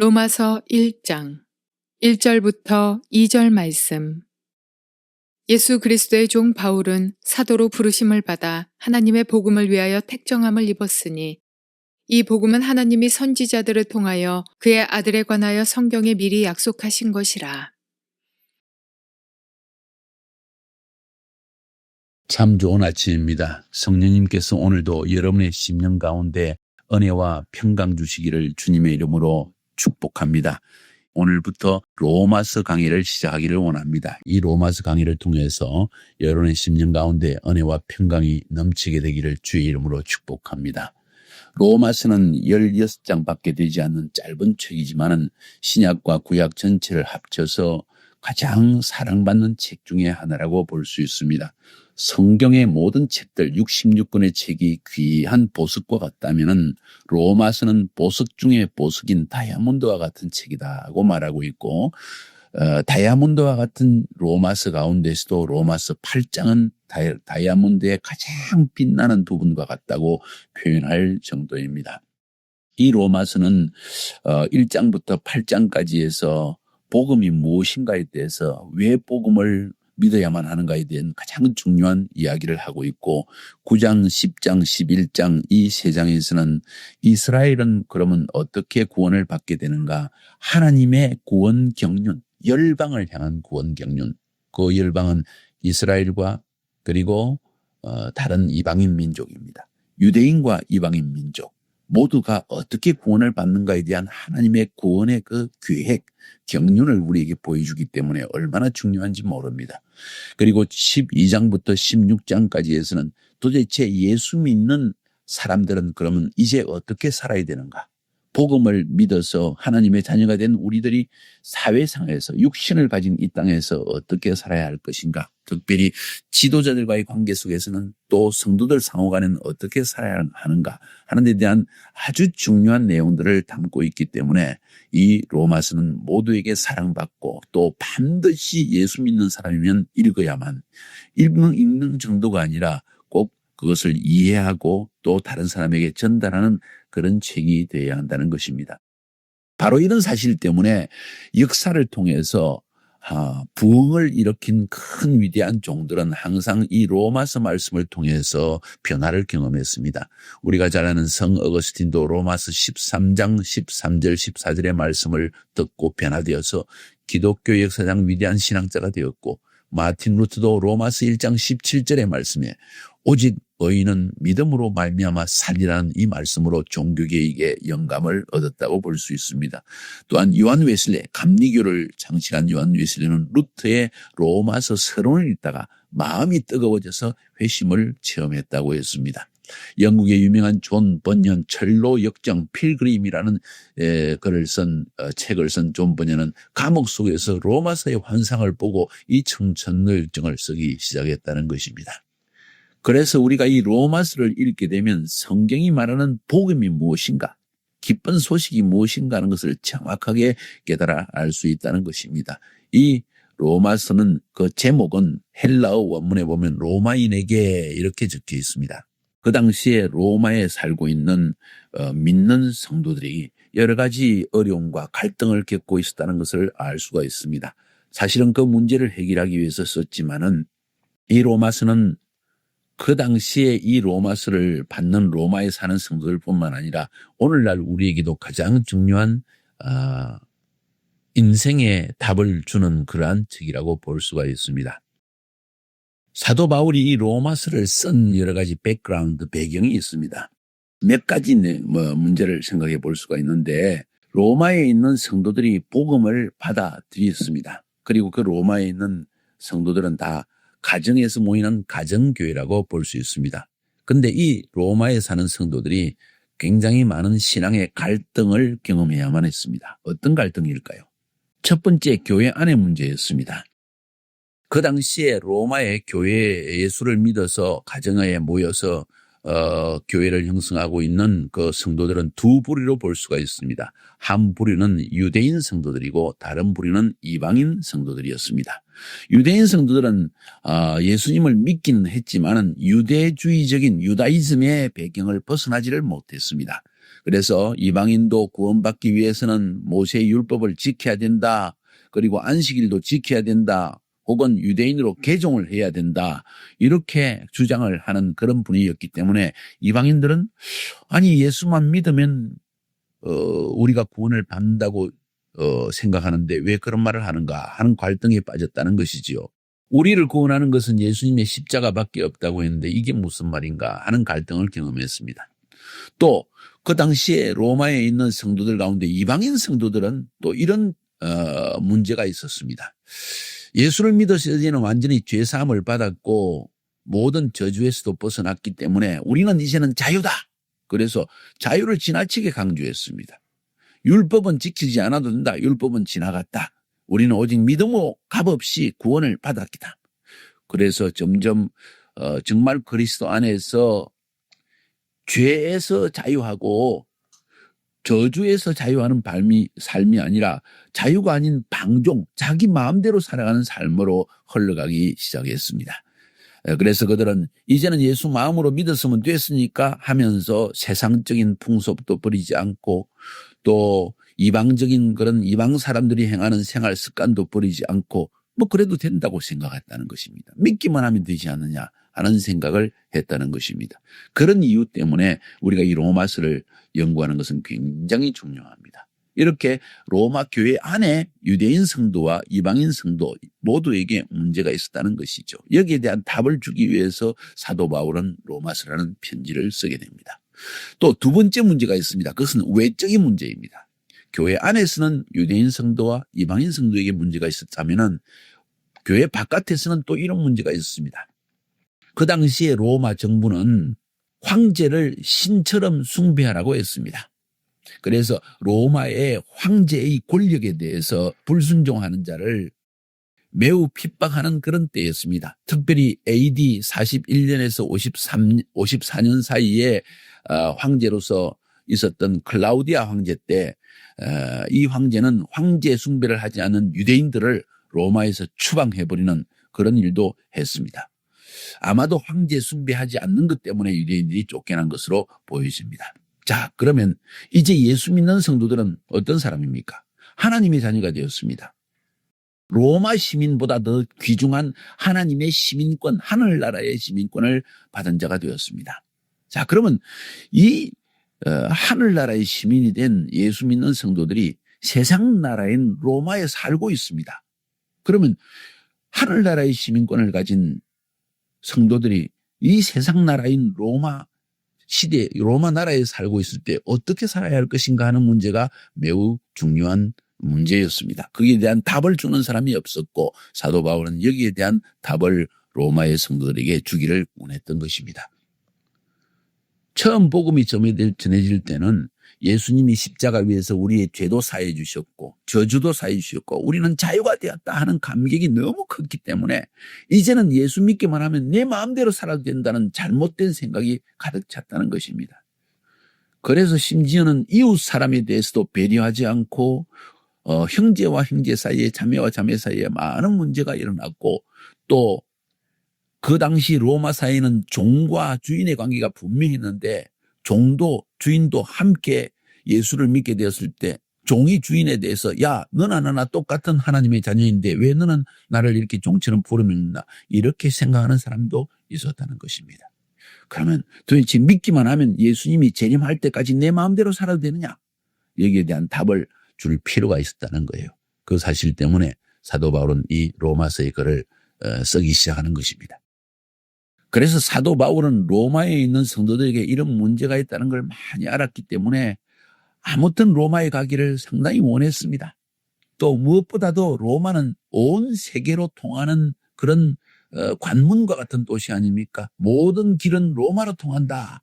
로마서 1장 1절부터 2절 말씀 예수 그리스도의 종 바울은 사도로 부르심을 받아 하나님의 복음을 위하여 택정함을 입었으니 이 복음은 하나님이 선지자들을 통하여 그의 아들에 관하여 성경에 미리 약속하신 것이라. 참 좋은 아침입니다. 성령님께서 오늘도 여러분의 심령 가운데 은혜와 평강 주시기를 주님의 이름으로 축복합니다. 오늘부터 로마서 강의를 시작하기를 원합니다. 이 로마서 강의를 통해서 여러분의 심령 가운데 은혜와 평강이 넘치게 되기를 주의 이름으로 축복합니다. 로마서는 16장밖에 되지 않는 짧은 책이지만은 신약과 구약 전체를 합쳐서 가장 사랑받는 책 중에 하나라고 볼 수 있습니다. 성경의 모든 책들 66권의 책이 귀한 보석과 같다면은 로마서는 보석 중에 보석인 다이아몬드와 같은 책이다고 말하고 있고 어, 다이아몬드와 같은 로마서 가운데서도 로마서 8장은 다이, 다이아몬드의 가장 빛나는 부분과 같다고 표현할 정도입니다. 이 로마서는 어, 1장부터 8장까지 해서 복음이 무엇인가에 대해서 왜 복음을 믿어야만 하는가에 대한 가장 중요한 이야기를 하고 있고 9장, 10장, 11장 이 세 장에서는 이스라엘은 그러면 어떻게 구원을 받게 되는가? 하나님의 구원 경륜 열방을 향한 구원 경륜. 그 열방은 이스라엘과 그리고 어, 다른 이방인 민족입니다. 유대인과 이방인 민족 모두가 어떻게 구원을 받는가에 대한 하나님의 구원의 그 계획, 경륜을 우리에게 보여주기 때문에 얼마나 중요한지 모릅니다. 그리고 12장부터 16장까지에서는 도대체 예수 믿는 사람들은 그러면 이제 어떻게 살아야 되는가? 복음을 믿어서 하나님의 자녀가 된 우리들이 사회상에서 육신을 가진 이 땅에서 어떻게 살아야 할 것인가? 특별히 지도자들과의 관계 속에서는 또 성도들 상호간에는 어떻게 살아야 하는가 하는 데 대한 아주 중요한 내용들을 담고 있기 때문에 이 로마서는 모두에게 사랑받고 또 반드시 예수 믿는 사람이면 읽어야만 읽는, 읽는 정도가 아니라 꼭 그것을 이해하고 또 다른 사람에게 전달하는 그런 책이 되어야 한다는 것입니다. 바로 이런 사실 때문에 역사를 통해서 아, 부흥을 일으킨 큰 위대한 종들은 항상 이 로마서 말씀을 통해서 변화를 경험했습니다. 우리가 잘 아는 성 어거스틴도 로마서 13장 13절 14절의 말씀을 듣고 변화되어서 기독교 역사상 위대한 신앙자가 되었고 마틴 루트도 로마서 1장 17절의 말씀에 오직 의인은 믿음으로 말미암아 살리라는 이 말씀으로 종교계에게 영감을 얻었다고 볼 수 있습니다. 또한 요한 웨슬레 감리교를 장식한 요한 웨슬레는 루트의 로마서 서론을 읽다가 마음이 뜨거워져서 회심을 체험했다고 했습니다. 영국의 유명한 존 번연 철로 역정 필그림이라는 에, 글을 쓴 어, 책을 쓴 존 번연은 감옥 속에서 로마서의 환상을 보고 이 청천을정을 쓰기 시작했다는 것입니다. 그래서 우리가 이 로마서를 읽게 되면 성경이 말하는 복음이 무엇인가, 기쁜 소식이 무엇인가 하는 것을 정확하게 깨달아 알 수 있다는 것입니다. 이 로마서는 그 제목은 헬라어 원문에 보면 로마인에게 이렇게 적혀 있습니다. 그 당시에 로마에 살고 있는 어, 믿는 성도들이 여러 가지 어려움과 갈등을 겪고 있었다는 것을 알 수가 있습니다. 사실은 그 문제를 해결하기 위해서 썼지만은 이 로마서는 그 당시에 이 로마서를 받는 로마에 사는 성도들뿐만 아니라 오늘날 우리에게도 가장 중요한 어, 인생의 답을 주는 그러한 책이라고 볼 수가 있습니다. 사도 바울이 이 로마서를 쓴 여러 가지 백그라운드 배경이 있습니다. 몇 가지 뭐 문제를 생각해 볼 수가 있는데 로마에 있는 성도들이 복음을 받아들였습니다. 그리고 그 로마에 있는 성도들은 다 가정에서 모이는 가정교회라고 볼 수 있습니다. 근데 이 로마에 사는 성도들이 굉장히 많은 신앙의 갈등을 경험해야만 했습니다. 어떤 갈등일까요? 첫 번째 교회 안의 문제였습니다. 그 당시에 로마의 교회 예수를 믿어서 가정에 모여서 어, 교회를 형성하고 있는 그 성도들은 두 부류로 볼 수가 있습니다. 한 부류는 유대인 성도들이고 다른 부류는 이방인 성도들이었습니다. 유대인 성도들은 어, 예수님을 믿기는 했지만은 유대주의적인 유다이즘의 배경을 벗어나지를 못했습니다. 그래서 이방인도 구원받기 위해서는 모세의 율법을 지켜야 된다. 그리고 안식일도 지켜야 된다. 혹은 유대인으로 개종을 해야 된다. 이렇게 주장을 하는 그런 분이었기 때문에 이방인들은 아니 예수만 믿으면 어 우리가 구원을 받는다고 어 생각하는데 왜 그런 말을 하는가 하는 갈등에 빠졌다는 것이지요. 우리를 구원하는 것은 예수님의 십자가밖에 없다고 했는데 이게 무슨 말인가 하는 갈등을 경험했습니다. 또 그 당시에 로마에 있는 성도들 가운데 이방인 성도들은 또 이런 어, 문제가 있었습니다. 예수를 믿었을 때는 완전히 죄 사함을 받았고 모든 저주에서도 벗어났기 때문에 우리는 이제는 자유다. 그래서 자유를 지나치게 강조했습니다. 율법은 지키지 않아도 된다. 율법은 지나갔다. 우리는 오직 믿음으로 값없이 구원을 받았기다. 그래서 점점 어, 정말 그리스도 안에서 죄에서 자유하고 저주에서 자유하는 삶이, 삶이 아니라 자유가 아닌 방종, 자기 마음대로 살아가는 삶으로 흘러가기 시작했습니다. 에, 그래서 그들은 이제는 예수 마음으로 믿었으면 됐으니까 하면서 세상적인 풍습도 버리지 않고 또 이방적인 그런 이방 사람들이 행하는 생활 습관도 버리지 않고 뭐 그래도 된다고 생각했다는 것입니다. 믿기만 하면 되지 않느냐 하는 생각을 했다는 것입니다. 그런 이유 때문에 우리가 이 로마서를 연구하는 것은 굉장히 중요합니다. 이렇게 로마 교회 안에 유대인 성도와 이방인 성도 모두에게 문제가 있었다는 것이죠. 여기에 대한 답을 주기 위해서 사도 바울은 로마서라는 편지를 쓰게 됩니다. 또 두 번째 문제가 있습니다. 그것은 외적인 문제입니다. 교회 안에서는 유대인 성도와 이방인 성도에게 문제가 있었다면은 교회 바깥에서는 또 이런 문제가 있었습니다. 그 당시에 로마 정부는 황제를 신처럼 숭배하라고 했습니다. 그래서 로마의 황제의 권력에 대해서 불순종하는 자를 매우 핍박하는 그런 때였습니다. 특별히 AD 41년에서 53, 54년 사이에 어, 황제로서 있었던 클라우디아 황제 때 이 황제는 황제 숭배를 하지 않는 유대인들을 로마에서 추방해버리는 그런 일도 했습니다. 아마도 황제 숭배하지 않는 것 때문에 유대인들이 쫓겨난 것으로 보여집니다. 자, 그러면 이제 예수 믿는 성도들은 어떤 사람입니까? 하나님의 자녀가 되었습니다. 로마 시민보다 더 귀중한 하나님의 시민권, 하늘나라의 시민권을 받은 자가 되었습니다. 자, 그러면 이 어, 하늘나라의 시민이 된 예수 믿는 성도들이 세상 나라인 로마에 살고 있습니다. 그러면 하늘나라의 시민권을 가진 성도들이 이 세상 나라인 로마 시대, 로마 나라에 살고 있을 때 어떻게 살아야 할 것인가 하는 문제가 매우 중요한 문제였습니다. 거기에 대한 답을 주는 사람이 없었고 사도 바울은 여기에 대한 답을 로마의 성도들에게 주기를 원했던 것입니다. 처음 복음이 전해질 때는 예수님이 십자가 위에서 우리의 죄도 사해 주셨고 저주도 사해 주셨고 우리는 자유가 되었다 하는 감격이 너무 컸기 때문에 이제는 예수 믿기만 하면 내 마음대로 살아도 된다는 잘못된 생각이 가득 찼다는 것입니다. 그래서 심지어는 이웃 사람에 대해서도 배려하지 않고 어, 형제와 형제 사이에 자매와 자매 사이에 많은 문제가 일어났고 또 그 당시 로마 사회는 종과 주인의 관계가 분명했는데 종도 주인도 함께 예수를 믿게 되었을 때 종이 주인에 대해서 야 너나 나나 똑같은 하나님의 자녀인데 왜 너는 나를 이렇게 종처럼 부르는나 이렇게 생각하는 사람도 있었다는 것입니다. 그러면 도대체 믿기만 하면 예수님이 재림할 때까지 내 마음대로 살아도 되느냐? 여기에 대한 답을 줄 필요가 있었다는 거예요. 그 사실 때문에 사도 바울은 이 로마서의 글을 어, 쓰기 시작하는 것입니다. 그래서 사도 바울은 로마에 있는 성도들에게 이런 문제가 있다는 걸 많이 알았기 때문에 아무튼 로마에 가기를 상당히 원했습니다. 또 무엇보다도 로마는 온 세계로 통하는 그런 어, 관문과 같은 도시 아닙니까? 모든 길은 로마로 통한다.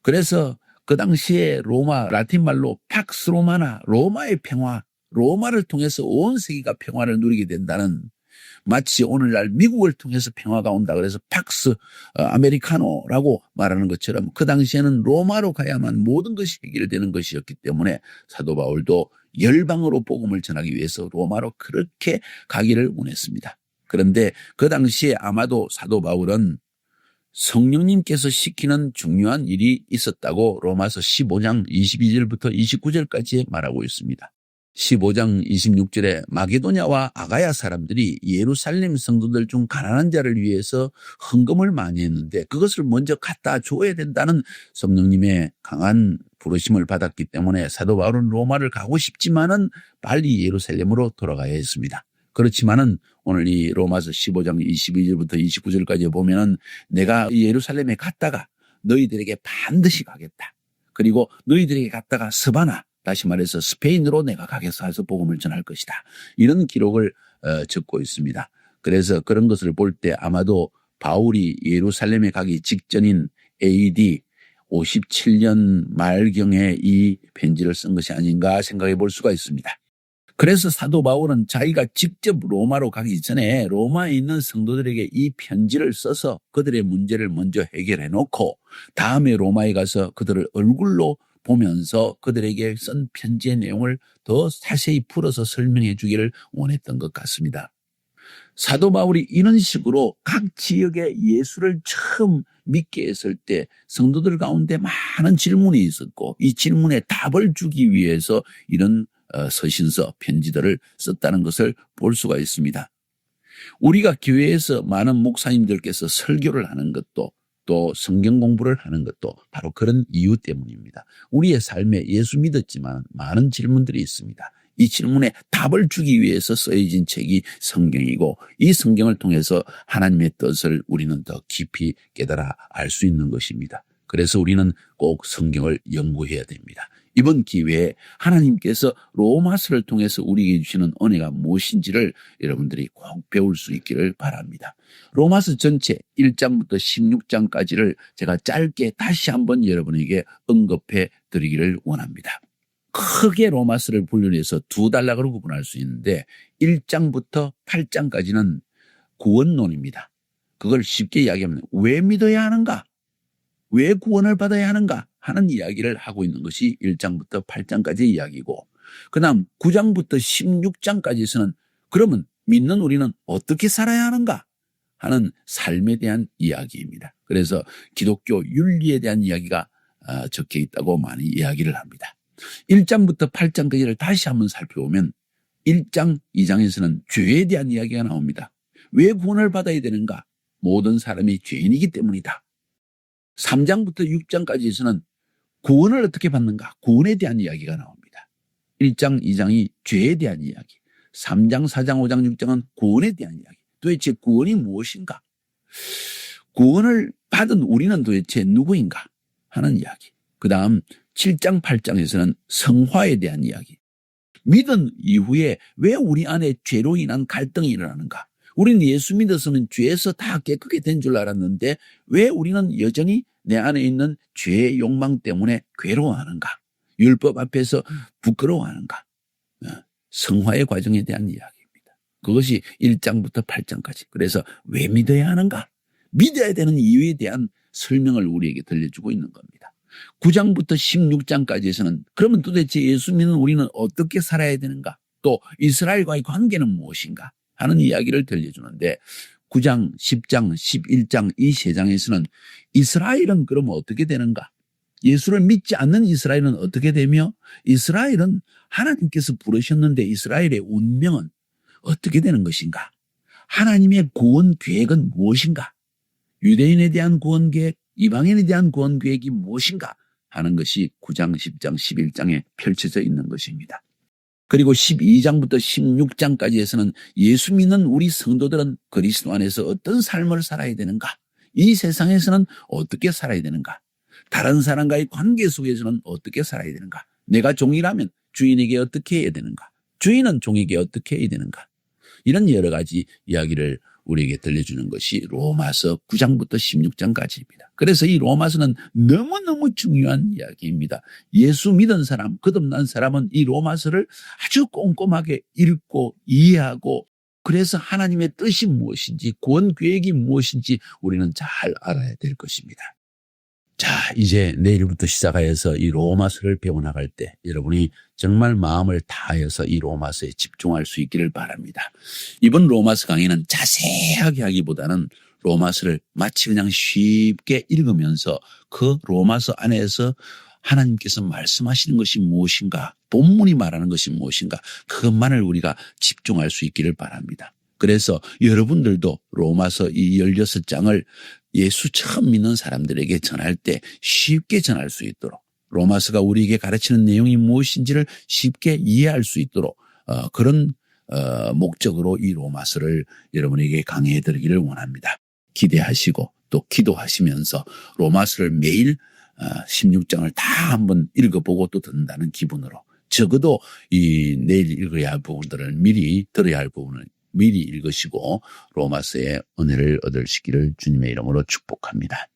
그래서 그 당시에 로마 라틴 말로 팍스 로마나 로마의 평화, 로마를 통해서 온 세계가 평화를 누리게 된다는 마치 오늘날 미국을 통해서 평화가 온다 그래서 팍스 어, 아메리카노라고 말하는 것처럼 그 당시에는 로마로 가야만 모든 것이 해결되는 것이었기 때문에 사도 바울도 열방으로 복음을 전하기 위해서 로마로 그렇게 가기를 원했습니다. 그런데 그 당시에 아마도 사도 바울은 성령님께서 시키는 중요한 일이 있었다고 로마서 15장 22절부터 29절까지 말하고 있습니다. 15장 26절에 마게도냐와 아가야 사람들이 예루살렘 성도들 중 가난한 자를 위해서 헌금을 많이 했는데 그것을 먼저 갖다 줘야 된다는 성령님의 강한 부르심을 받았기 때문에 사도 바울은 로마를 가고 싶지만은 빨리 예루살렘으로 돌아가야 했습니다. 그렇지만은 오늘 이 로마서 15장 22절부터 29절까지 보면은 내가 예루살렘에 갔다가 너희들에게 반드시 가겠다. 그리고 너희들에게 갔다가 스바나 다시 말해서 스페인으로 내가 가겠어 해서 복음을 전할 것이다. 이런 기록을 어, 적고 있습니다. 그래서 그런 것을 볼 때 아마도 바울이 예루살렘에 가기 직전인 AD 57년 말경에 이 편지를 쓴 것이 아닌가 생각해 볼 수가 있습니다. 그래서 사도 바울은 자기가 직접 로마로 가기 전에 로마에 있는 성도들에게 이 편지를 써서 그들의 문제를 먼저 해결해 놓고 다음에 로마에 가서 그들을 얼굴로 보면서 그들에게 쓴 편지의 내용을 더 자세히 풀어서 설명해 주기를 원했던 것 같습니다. 사도 바울이 이런 식으로 각 지역에 예수를 처음 믿게 했을 때 성도들 가운데 많은 질문이 있었고 이 질문에 답을 주기 위해서 이런 어, 서신서 편지들을 썼다는 것을 볼 수가 있습니다. 우리가 교회에서 많은 목사님들께서 설교를 하는 것도 또 성경 공부를 하는 것도 바로 그런 이유 때문입니다. 우리의 삶에 예수 믿었지만 많은 질문들이 있습니다. 이 질문에 답을 주기 위해서 쓰여진 책이 성경이고 이 성경을 통해서 하나님의 뜻을 우리는 더 깊이 깨달아 알 수 있는 것입니다. 그래서 우리는 꼭 성경을 연구해야 됩니다. 이번 기회에 하나님께서 로마서를 통해서 우리에게 주시는 은혜가 무엇인지를 여러분들이 꼭 배울 수 있기를 바랍니다. 로마서 전체 1장부터 16장까지를 제가 짧게 다시 한번 여러분에게 언급해 드리기를 원합니다. 크게 로마서를 분류해서 두 단락으로 구분할 수 있는데 1장부터 8장까지는 구원론입니다. 그걸 쉽게 이야기하면 왜 믿어야 하는가? 왜 구원을 받아야 하는가? 하는 이야기를 하고 있는 것이 1장부터 8장까지의 이야기고 그 다음 9장부터 16장까지에서는 그러면 믿는 우리는 어떻게 살아야 하는가? 하는 삶에 대한 이야기입니다. 그래서 기독교 윤리에 대한 이야기가 아, 적혀 있다고 많이 이야기를 합니다. 1장부터 8장까지를 다시 한번 살펴보면 1장, 2장에서는 죄에 대한 이야기가 나옵니다. 왜 구원을 받아야 되는가? 모든 사람이 죄인이기 때문이다. 3장부터 6장까지에서는 구원을 어떻게 받는가? 구원에 대한 이야기가 나옵니다. 1장, 2장이 죄에 대한 이야기. 3장, 4장, 5장, 6장은 구원에 대한 이야기. 도대체 구원이 무엇인가? 구원을 받은 우리는 도대체 누구인가? 하는 이야기. 그 다음 7장, 8장에서는 성화에 대한 이야기. 믿은 이후에 왜 우리 안에 죄로 인한 갈등이 일어나는가? 우리는 예수 믿어서는 죄에서 다 깨끗게 된 줄 알았는데 왜 우리는 여전히 내 안에 있는 죄의 욕망 때문에 괴로워하는가? 율법 앞에서 부끄러워하는가? 어, 성화의 과정에 대한 이야기입니다. 그것이 1장부터 8장까지. 그래서 왜 믿어야 하는가? 믿어야 되는 이유에 대한 설명을 우리에게 들려주고 있는 겁니다. 9장부터 16장까지에서는 그러면 도대체 예수 믿는 우리는 어떻게 살아야 되는가? 또 이스라엘과의 관계는 무엇인가? 하는 이야기를 들려주는데 9장, 10장, 11장 이 세 장에서는 이스라엘은 그럼 어떻게 되는가? 예수를 믿지 않는 이스라엘은 어떻게 되며 이스라엘은 하나님께서 부르셨는데 이스라엘의 운명은 어떻게 되는 것인가? 하나님의 구원 계획은 무엇인가? 유대인에 대한 구원 계획, 이방인에 대한 구원 계획이 무엇인가? 하는 것이 9장, 10장, 11장에 펼쳐져 있는 것입니다. 그리고 12장부터 16장까지 에서는 예수 믿는 우리 성도들은 그리스도 안에서 어떤 삶을 살아야 되는가? 이 세상에서는 어떻게 살아야 되는가? 다른 사람과의 관계 속에서는 어떻게 살아야 되는가? 내가 종이라면 주인에게 어떻게 해야 되는가? 주인은 종에게 어떻게 해야 되는가? 이런 여러 가지 이야기를 우리에게 들려주는 것이 로마서 9장부터 16장까지입니다. 그래서 이 로마서는 너무너무 중요한 이야기입니다. 예수 믿은 사람, 거듭난 사람은 이 로마서를 아주 꼼꼼하게 읽고 이해하고 그래서 하나님의 뜻이 무엇인지 구원 계획이 무엇인지 우리는 잘 알아야 될 것입니다. 자, 이제 내일부터 시작하여서 이 로마서를 배워나갈 때 여러분이 정말 마음을 다하여서 이 로마서에 집중할 수 있기를 바랍니다. 이번 로마서 강의는 자세하게 하기보다는 로마서를 마치 그냥 쉽게 읽으면서 그 로마서 안에서 하나님께서 말씀하시는 것이 무엇인가, 본문이 말하는 것이 무엇인가, 그것만을 우리가 집중할 수 있기를 바랍니다. 그래서 여러분들도 로마서 이 16장을 예수 처음 믿는 사람들에게 전할 때 쉽게 전할 수 있도록 로마서가 우리에게 가르치는 내용이 무엇인지를 쉽게 이해할 수 있도록 어, 그런 어, 목적으로 이 로마서를 여러분에게 강해해 드리기를 원합니다. 기대하시고 또 기도하시면서 로마서를 매일 어, 16장을 다 한번 읽어보고 또 듣는다는 기분으로 적어도 이 내일 읽어야 할 부분들을 미리 들어야 할 부분을 미리 읽으시고 로마서의 은혜를 얻으시기를 주님의 이름으로 축복합니다.